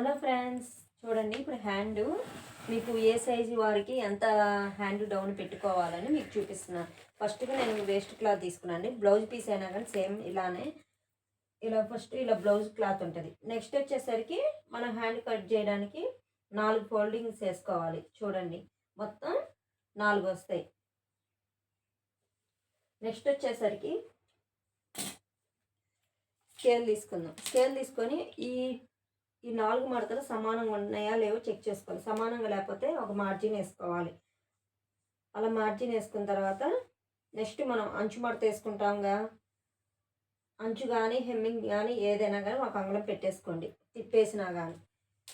Hello friends చూడండి ఇప్పుడు hand. మీకు ఏ సైజు వారికి ఎంత హ్యాండ్ డౌన్ పెట్టుకోవాలని మీకు చూపిస్తున్నాను ఫస్ట్గా నేను వేస్ట్ క్లాత్ తీసుకున్నాను. బ్లౌజ్ పీస్ అయినా కానీ సేమ్ ఇలానే. ఇలా ఫస్ట్ ఇలా బ్లౌజ్ క్లాత్ ఉంటుంది. నెక్స్ట్ వచ్చేసరికి మనం హ్యాండ్ కట్ చేయడానికి నాలుగు ఫోల్డింగ్స్ వేసుకోవాలి. చూడండి మొత్తం నాలుగు వస్తాయి. నెక్స్ట్ వచ్చేసరికి స్కేల్ తీసుకుందాం. స్కేల్ తీసుకొని ఈ ఈ నాలుగు మడతలు సమానంగా ఉన్నాయా లేవో చెక్ చేసుకోవాలి. సమానంగా లేకపోతే ఒక మార్జిన్ వేసుకోవాలి. అలా మార్జిన్ వేసుకున్న తర్వాత నెక్స్ట్ మనం అంచు మడత వేసుకుంటాంగా అంచు కానీ హెమ్మింగ్ కానీ ఏదైనా కానీ ఒక అంగళం పెట్టేసుకోండి. తిప్పేసినా కానీ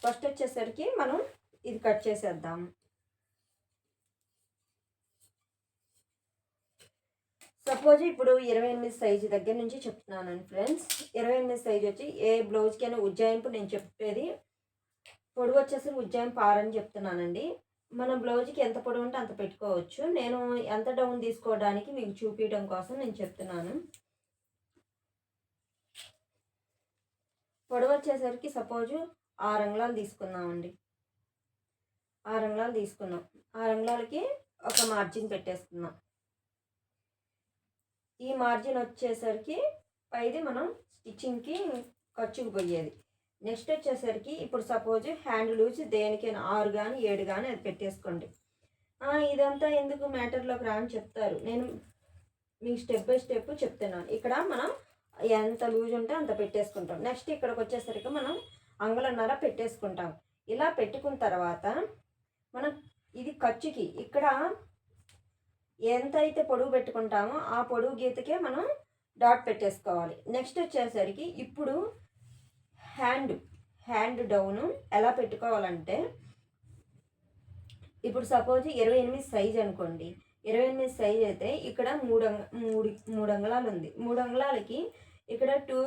ఫస్ట్ వచ్చేసరికి మనం ఇది కట్ చేసేద్దాం. సపోజ్ ఇప్పుడు ఇరవై ఎనిమిది సైజు దగ్గర నుంచి చెప్తున్నాను ఫ్రెండ్స్ ఇరవై ఎనిమిది సైజు వచ్చి ఏ బ్లౌజ్కైనా ఉజ్జాయింపు నేను చెప్పేది పొడుగు వచ్చేసి ఉజ్జాయింపు ఆరని చెప్తున్నానండి. మన బ్లౌజ్కి ఎంత పొడవు ఉంటే అంత పెట్టుకోవచ్చు. నేను ఎంత డౌన్ తీసుకోవడానికి మీకు చూపించడం కోసం నేను చెప్తున్నాను. పొడవు వచ్చేసరికి సపోజు ఆరు అంగుళాలు తీసుకుందామండి. ఆరు అంగుళాలు తీసుకున్నాం. ఆరు అంగుళాలకి ఒక మార్జిన్ పెట్టేసుకున్నాం ఈ మార్జిన్ వచ్చేసరికి పైది మనం స్టిచ్చింగ్కి ఖర్చుకు పోయేది. నెక్స్ట్ వచ్చేసరికి ఇప్పుడు సపోజ్ హ్యాండ్ లూజ్ దేనికైనా ఆరు కానీ ఏడు కానీ అది పెట్టేసుకోండి. ఇదంతా ఎందుకు మ్యాటర్లోకి రాని చెప్తారు. నేను మీకు స్టెప్ బై స్టెప్ చెప్తున్నాను. ఇక్కడ మనం ఎంత లూజ్ ఉంటే అంత పెట్టేసుకుంటాం. నెక్స్ట్ ఇక్కడికి వచ్చేసరికి మనం అంగులన్నర పెట్టేసుకుంటాం. ఇలా పెట్టుకున్న తర్వాత మనం ఇది ఖర్చుకి ఇక్కడ ఎంత అయితే పొడుగు పెట్టుకుంటామో ఆ పొడుగు గీతకే మనం డాట్ పెట్టేసుకోవాలి. నెక్స్ట్ వచ్చేసరికి ఇప్పుడు హ్యాండ్ హ్యాండ్ డౌను ఎలా పెట్టుకోవాలంటే ఇప్పుడు సపోజ్ ఇరవై ఎనిమిది సైజ్ అనుకోండి. ఇరవై ఎనిమిది సైజ్ అయితే ఇక్కడ మూడు మూడు మూడు అంగుళాలు ఉంది. మూడు అంగుళాలకి ఇక్కడ టూ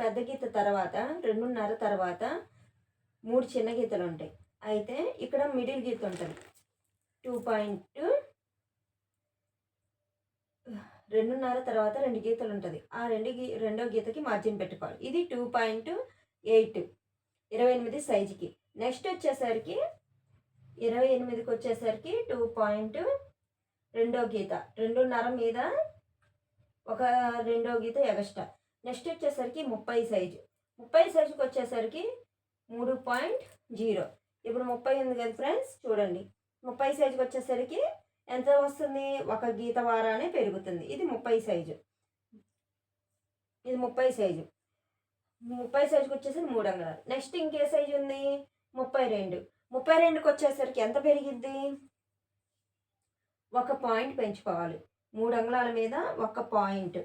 పెద్ద గీత తర్వాత రెండున్నర తర్వాత మూడు చిన్న గీతలు ఉంటాయి. అయితే ఇక్కడ మిడిల్ గీత ఉంటుంది. టూ పాయింట్ రెండున్నర తర్వాత రెండు గీతలు ఉంటుంది ఆ రెండు గీ రెండో గీతకి మార్జిన్ పెట్టుకోవాలి. ఇది టూ పాయింట్ ఎయిట్ ఇరవై ఎనిమిది సైజుకి. నెక్స్ట్ వచ్చేసరికి ఇరవై ఎనిమిదికి వచ్చేసరికి టూ పాయింట్ రెండో గీత. రెండున్నర మీద ఒక రెండో గీత ఎగస్ట్రా. నెక్స్ట్ వచ్చేసరికి ముప్పై సైజు. ముప్పై సైజుకి వచ్చేసరికి మూడు పాయింట్ జీరో ఇప్పుడు ముప్పై ఉంది కదా ఫ్రెండ్స్ చూడండి. ముప్పై సైజుకి వచ్చేసరికి ఎంత వస్తుంది? ఒక గీత వారానే పెరుగుతుంది. ఇది ముప్పై సైజు. ఇది ముప్పై సైజు. ముప్పై సైజుకి వచ్చేసరికి మూడు అంగళాలు నెక్స్ట్ ఇంకే సైజు ఉంది. ముప్పై రెండు. ముప్పై రెండుకి వచ్చేసరికి ఎంత పెరిగిద్ది? ఒక పాయింట్ పెంచుకోవాలి. మూడు అంగుళాల మీద ఒక పాయింట్.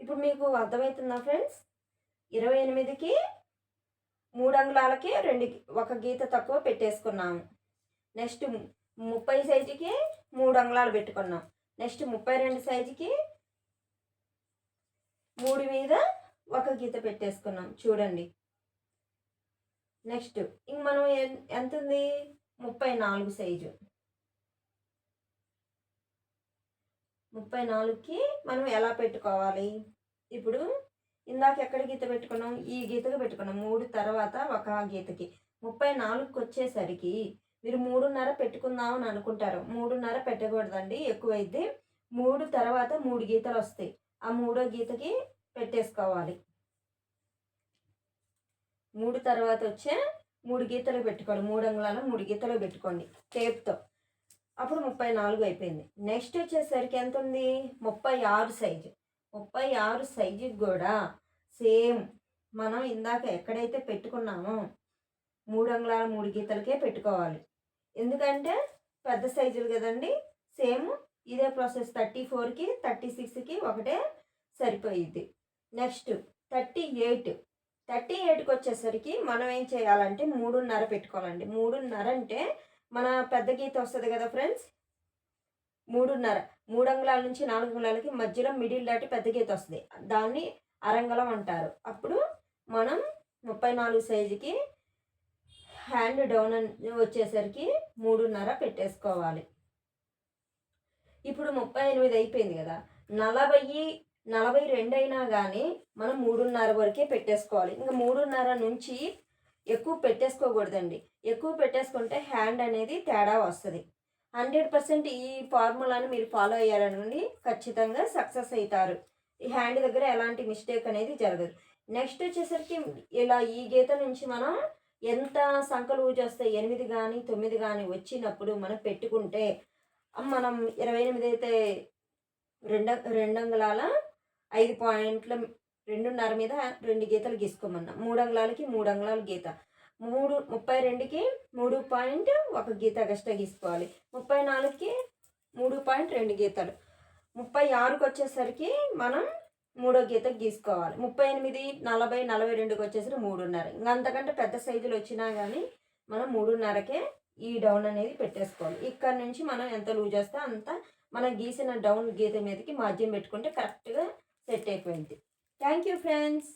ఇప్పుడు మీకు అర్థమవుతుందా ఫ్రెండ్స్? ఇరవై ఎనిమిదికి మూడు అంగుళాలకి రెండు ఒక గీత తక్కువ పెట్టేసుకున్నాము. నెక్స్ట్ ముప్పై సైజుకి మూడు అంగుళాలు పెట్టుకున్నాం. నెక్స్ట్ ముప్పై రెండు సైజుకి మూడు మీద ఒక గీత పెట్టేసుకున్నాం. చూడండి. నెక్స్ట్ ఇంక మనం ఎంత ఉంది ముప్పై నాలుగు సైజు. ముప్పై నాలుగుకి మనం ఎలా పెట్టుకోవాలి? ఇప్పుడు ఇందాక ఎక్కడ గీత పెట్టుకున్నాం? ఈ గీతకు పెట్టుకున్నాం. మూడు తర్వాత ఒక గీతకి. ముప్పై నాలుగుకి వచ్చేసరికి మీరు మూడున్నర పెట్టుకుందాం అని అనుకుంటారు. మూడున్నర పెట్టకూడదండి ఎక్కువైతే మూడు తర్వాత మూడు గీతలు వస్తాయి. ఆ మూడో గీతకి పెట్టేసుకోవాలి. మూడు తర్వాత వచ్చే మూడు గీతలు పెట్టుకోండి. మూడు అంగుళాల మూడు గీతలు పెట్టుకోండి. టేప్తో. అప్పుడు ముప్పై నాలుగు అయిపోయింది. నెక్స్ట్ వచ్చేసరికి ఎంత ఉంది ముప్పై ఆరు సైజు. ముప్పై ఆరు సైజుకి కూడా సేమ్ మనం ఇందాక ఎక్కడైతే పెట్టుకున్నామో మూడు అంగుళాల మూడు గీతలకే పెట్టుకోవాలి. ఎందుకంటే పెద్ద సైజులు కదండి. సేమ్ ఇదే ప్రాసెస్ థర్టీ ఫోర్కి థర్టీ సిక్స్కి ఒకటే సరిపోయిద్ది. Next thirty eight. థర్టీ ఎయిట్కి వచ్చేసరికి మనం ఏం చేయాలంటే మూడున్నర పెట్టుకోవాలండి. మూడున్నర అంటే మన పెద్ద గీత వస్తుంది కదా ఫ్రెండ్స్? మూడున్నర. మూడు అంగుళాల నుంచి నాలుగు అంగుళాలకి మధ్యలో మిడిల్ దాటి పెద్ద గీత వస్తుంది. దాన్ని అరంగళం అంటారు. అప్పుడు మనం ముప్పై నాలుగు సైజుకి హ్యాండ్ డౌన్ వచ్చేసరికి మూడున్నర పెట్టేసుకోవాలి. ఇప్పుడు ముప్పై ఎనిమిది అయిపోయింది కదా. నలభై నలభై రెండు అయినా కానీ మనం మూడున్నర వరకే పెట్టేసుకోవాలి. ఇంకా మూడున్నర నుంచి ఎక్కువ పెట్టేసుకోకూడదండి. ఎక్కువ పెట్టేసుకుంటే హ్యాండ్ అనేది తేడా వస్తుంది. హండ్రెడ్ పర్సెంట్ ఈ ఫార్ములాని మీరు ఫాలో అయ్యారనుకోండి ఖచ్చితంగా సక్సెస్ అవుతారు ఈ హ్యాండ్ దగ్గర ఎలాంటి మిస్టేక్ అనేది జరగదు. నెక్స్ట్ వచ్చేసరికి ఇలా ఈ గీత నుంచి మనం ఎంత సంకలు ఊజి ఎనిమిది కానీ తొమ్మిది కానీ వచ్చినప్పుడు మనం పెట్టుకుంటే మనం ఇరవై ఎనిమిది అయితే రెండు రెండు అంగుళాల ఐదు పాయింట్ల రెండున్నర మీద రెండు గీతలు గీసుకోమన్నా. మూడు అంగుళాలకి మూడు అంగుళాల గీత. మూడు ముప్పై రెండుకి మూడు పాయింట్ ఒక గీత ఎక్స్ట్రా గీసుకోవాలి. ముప్పై నాలుగుకి మూడు పాయింట్ రెండు గీతలు. ముప్పై ఆరుకి వచ్చేసరికి మనం మూడో గీత గీసుకోవాలి. ముప్పై ఎనిమిది నలభై నలభై రెండుకి వచ్చేసరికి మూడున్నర. ఇంకా అంతకంటే పెద్ద సైజులు వచ్చినా కానీ మనం మూడున్నరకే ఈ డౌన్ అనేది పెట్టేసుకోవాలి. ఇక్కడ నుంచి మనం ఎంత లూజ్ చేస్తే అంత మనం గీసిన డౌన్ గీత మీదకి మధ్యం పెట్టుకుంటే కరెక్ట్గా సెట్ అయిపోయింది. Thank you friends